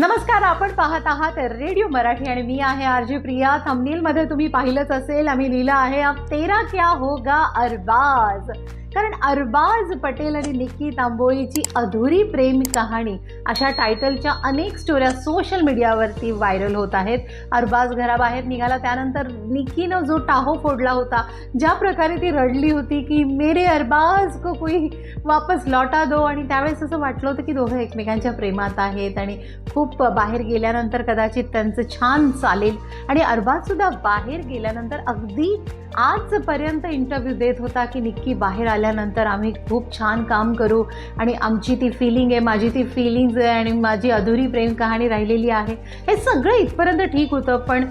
नमस्कार आपण पाहत आहात रेडिओ मराठी आणि मी आहे आर जे प्रिया. थंबनेल मध्ये तुम्ही पाहिलंच असेल आम्ही लिहिलं आहे अब तेरा क्या होगा अरबाज? कारण अरबाज पटेल आणि निक्की तांबोळीची अधुरी प्रेम कहाणी अशा टायटलच्या अनेक स्टोऱ्या सोशल मीडियावरती व्हायरल होत आहेत. अरबाज घराबाहेर निघाला त्यानंतर निक्कीनं जो टाहो फोडला होता ज्या प्रकारे ती रडली होती की मेरे अरबाज को कोई वापस लौटा दो. आणि त्यावेळेस असं वाटलं होतं की दोघं एकमेकांच्या प्रेमात आहेत आणि खूप बाहेर गेल्यानंतर कदाचित त्यांचं छान चालेल. आणि अरबाजसुद्धा बाहेर गेल्यानंतर अगदी आजपर्यंत इंटरव्ह्यू देत होता की निक्की बाहेर आली आल्यानंतर आम्ही खूप छान काम करू आणि आमची ती फिलिंग आहे माझी ती फिलिंग्ज आहे आणि माझी अधुरी प्रेम कहाणी राहिलेली आहे. हे सगळं इथपर्यंत ठीक होतं पण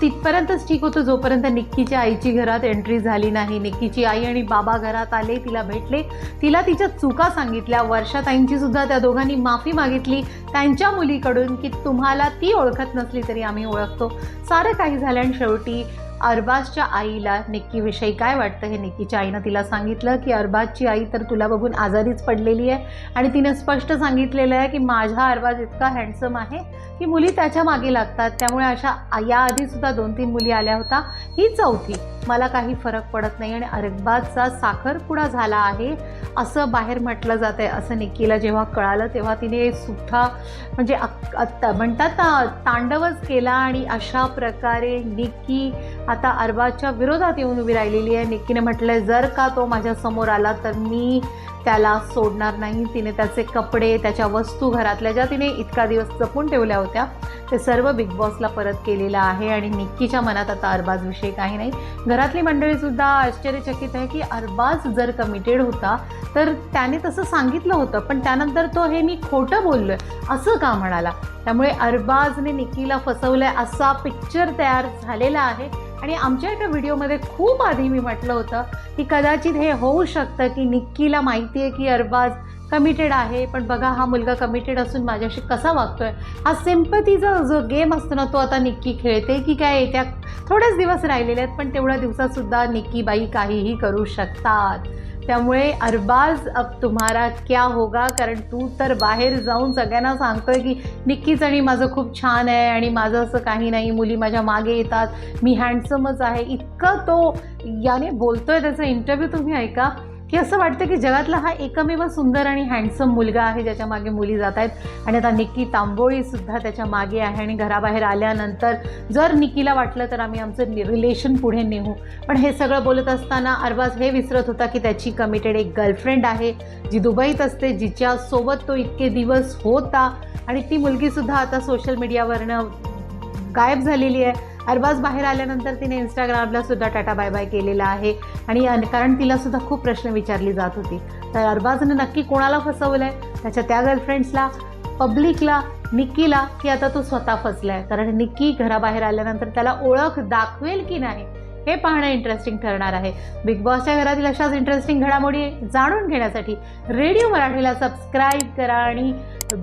तिथपर्यंतच ठीक होतं जोपर्यंत निक्कीच्या आईची घरात एंट्री झाली नाही. निक्कीची आई आणि बाबा घरात आले तिला भेटले. तिला तिच्या चुका सांगितल्या. वर्षाताईंची सुद्धा त्या दोघांनी माफी मागितली. त्यांच्या मुलीकडून की तुम्हाला ती ओळखत नसली तरी आम्ही ओळखतो. सारं काही झालं आणि शेवटी अरबाजच्या आईला निक्कीविषयी काय वाटतं हे निक्कीच्या आईनं तिला सांगितलं की अरबाजची आई तर तुला बघून आजारीच पडलेली आहे. आणि तिने स्पष्ट सांगितलेलं आहे की माझा अरबाज इतका हँडसम आहे की मुली त्याच्यामागे लागतात. त्यामुळे अशा याआधीसुद्धा दोन तीन मुली आल्या होता. ही चौथी. मला काही फरक पडत नाही आणि अरबाजचा साखरपुडा झाला आहे. असं बाहेर म्हटलं जातं आहे असं निक्कीला जेव्हा कळालं तेव्हा तिने सुद्धा म्हणजे आत्ता म्हणतात ना तांडवच केला आणि अशा प्रकारे निक्की आता अरबाच्या विरोधात येऊन उभी राहिलेली आहे. निक्कीने म्हटलंय जर का तो माझ्यासमोर आला तर मी त्याला सोडणार नाही. तिने त्याचे कपडे त्याच्या वस्तू घरातल्या ज्या तिने इतका दिवस जपून ठेवल्या होत्या ते सर्व बिग बॉसला परत केलेलं आहे आणि निक्कीच्या मनात आता अरबाजविषयी काही नाही. घरातली मंडळीसुद्धा आश्चर्यचकित आहे की अरबाज जर कमिटेड होता तर त्याने तसं सांगितलं होतं पण त्यानंतर तो हे मी खोटं बोललो आहे असं का म्हणाला? त्यामुळे अरबाजने निक्कीला फसवलं आहे असा पिक्चर तयार झालेला आहे. आणि आमच्या एका व्हिडिओमध्ये खूप आधी मी म्हटलं होतं की कदाचित हे होऊ शकतं की निक्कीला माहिती आहे की अरबाज कमिटेड आहे पण बघा हा मुलगा कमिटेड असून माझ्याशी कसा वागतोय? हा सिम्पतीचा जो गेम असतो ना तो आता निक्की खेळते की काय येत्या थोडेच दिवस राहिलेले आहेत पण तेवढ्या दिवसातसुद्धा निक्की बाई काहीही करू शकतात. त्यामुळे अरबाज अब तुम्हारा क्या होगा? कारण तू तर बाहेर जाऊन सगळ्यांना सांगतोय की निक्कीच आणि माझं खूप छान आहे आणि माझं असं काही नाही मुली माझ्या मागे येतात मी हँडसमच आहे. इतकं तो याने बोलतोय त्याचा इंटरव्ह्यू तुम्ही ऐका. की असं वाटतं की जगातला हा एकमेव सुंदर आणि हँडसम मुलगा आहे ज्याच्या मागे मुली जात आहेत. आणि आता निक्की तांबोळीसुद्धा त्याच्यामागे आहे आणि घराबाहेर आल्यानंतर जर निकीला वाटलं तर आम्ही आमचं रिलेशन पुढे नेऊ. पण हे सगळं बोलत असताना अरबाज हे विसरत होता की त्याची कमिटेड एक गर्लफ्रेंड आहे जी दुबईत असते जिच्यासोबत तो इतके दिवस होता. आणि ती मुलगीसुद्धा आता सोशल मीडियावरनं गायब झालेली आहे. अरबाज बाहेर आल्यानंतर तिने इंस्टाग्रामला सुद्धा टाटा बाय बाय केलेला आहे. आणि कारण तिला सुद्धा खूप प्रश्न विचारली जात होती. तर अरबाजने नक्की कोणाला फसवलं आहे त्याच्या त्या गर्लफ्रेंड्सला पब्लिकला निक्कीला की आता तो स्वतः फसलाय? कारण निक्की घराबाहेर आल्यानंतर त्याला ओळख दाखवेल की नाही हे पाहणं इंटरेस्टिंग ठरणार आहे. बिग बॉसच्या घरातील अशाच इंटरेस्टिंग घडामोडी जाणून घेण्यासाठी रेडिओ मराठीला सबस्क्राईब करा आणि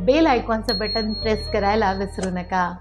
बेल आयकॉनचं बटन प्रेस करायला विसरू नका.